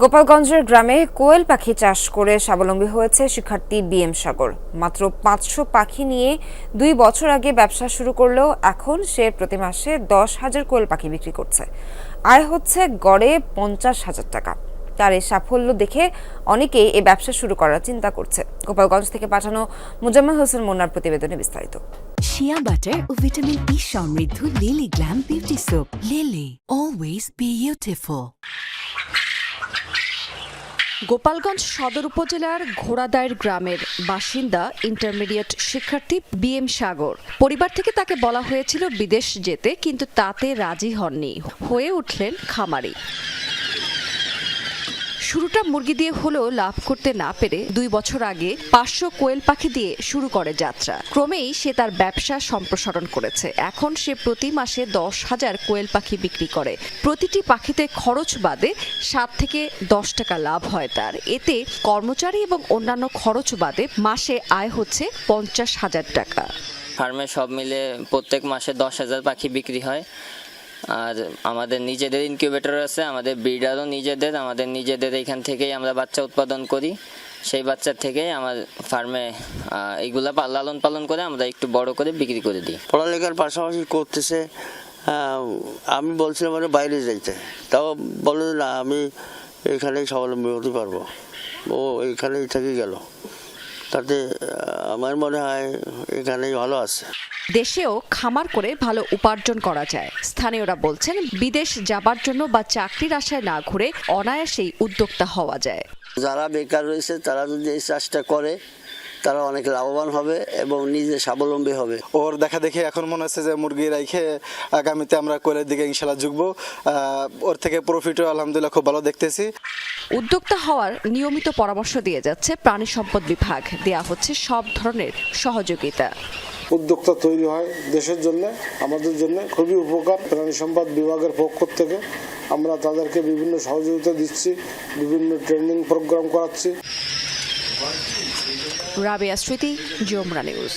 গোপালগঞ্জের গ্রামে কোয়েল পাখি চাষ করে স্বাবলম্বী হয়েছে শিক্ষার্থী বিএম সাগর। মাত্র পাঁচশো পাখি নিয়ে দুই বছর আগে ব্যবসা শুরু করলেও এখন সে প্রতি মাসে দশ হাজার কোয়েল পাখি বিক্রি করছে। আয় হচ্ছে গড়ে পঞ্চাশ হাজার টাকা। তার এই সাফল্য দেখে অনেকেই এই ব্যবসা শুরু করার চিন্তা করছে। গোপালগঞ্জ থেকে পাঠানো মুজাম্মেল হোসেন মুন্নার প্রতিবেদনে বিস্তারিত। শিয়া বাটার ও ভিটামিন ই সমৃদ্ধ Lily glam beauty soap Lily always beautiful Gopalganj সদর উপজেলার ঘোড়াদায়ের গ্রামের বাসিন্দা ইন্টারমিডিয়েট শিক্ষার্থী বি এম সাগর। পরিবার থেকে তাকে বলা হয়েছিল বিদেশ যেতে, কিন্তু তাতে রাজি হননি। হয়ে উঠলেন খামারি। শুরুটা মুরগি দিয়ে হলেও লাভ করতে না পেরে দুই বছর আগে পাঁচশো কোয়েল পাখি দিয়ে শুরু করে যাত্রা। ক্রমেই সে তার ব্যবসা সম্প্রসারণ করেছে। এখন সে প্রতি মাসে দশ হাজার কোয়েল পাখি বিক্রি করে। প্রতিটি পাখিতে খরচ বাদে সাত থেকে দশ টাকা লাভ হয় তার। এতে কর্মচারী এবং অন্যান্য খরচ বাদে মাসে আয় হচ্ছে পঞ্চাশ হাজার টাকা। ফার্মে সব মিলে প্রত্যেক মাসে দশ হাজার পাখি বিক্রি হয়। আর আমাদের নিজেদের ইনকিউবেটর আছে, আমাদের ব্রিডারও নিজেদের, আমাদের নিজেদের এখান থেকেই আমরা বাচ্চা উৎপাদন করি। সেই বাচ্চার থেকেই আমার ফার্মে এইগুলা লালন পালন করে আমরা একটু বড় করে বিক্রি করে দিই। পড়ালেখার পাশাপাশি করতেছে আমি বলছিলাম মানে বাইরে যাইতে। তাও বলে না, আমি এখানেই স্বাবলম্বী হতে পারব। ও এখানেই থেকে গেল। তাতে আমার মনে হয় এখানেই ভালো আছে। দেশেও খামার করে ভালো উপার্জন করা যায়। স্থানীয়রা বলছেন বিদেশ যাবার জন্য বা চাকরির আশায় না ঘুরে অনায়াসেই উদ্যোক্তা হওয়া যায়। যারা বেকার রয়েছে তারা যদি এই চাষটা করে তারা অনেক লাভবান হবে এবং নিজে স্বাবলম্বী হবে। ওর দেখা দেখে এখন মনে হচ্ছে যে মুরগি রাইখে আগামীতে আমরা কোয়েলের দিকে ইনশাল্লাহ ঝুঁকবো। ওর থেকে প্রফিটও আলহামদুলিল্লাহ খুব ভালো দেখতেছি। উদ্যোক্তা হওয়ার নিয়মিত পরামর্শ দিয়ে যাচ্ছে প্রাণী সম্পদ বিভাগ। দেয়া হচ্ছে সব ধরনের সহযোগিতা। উদ্যোক্তা তৈরি হয় দেশের জন্য আমাদের জন্য খুবই উপকার প্রাণী সম্পদ বিভাগের পক্ষ থেকে। আমরা তাদেরকে বিভিন্ন সহযোগিতা দিচ্ছি বিভিন্ন ট্রেনিং প্রোগ্রাম করাচ্ছি। রাবেয়া স্মৃতি জোমরা নিউজ।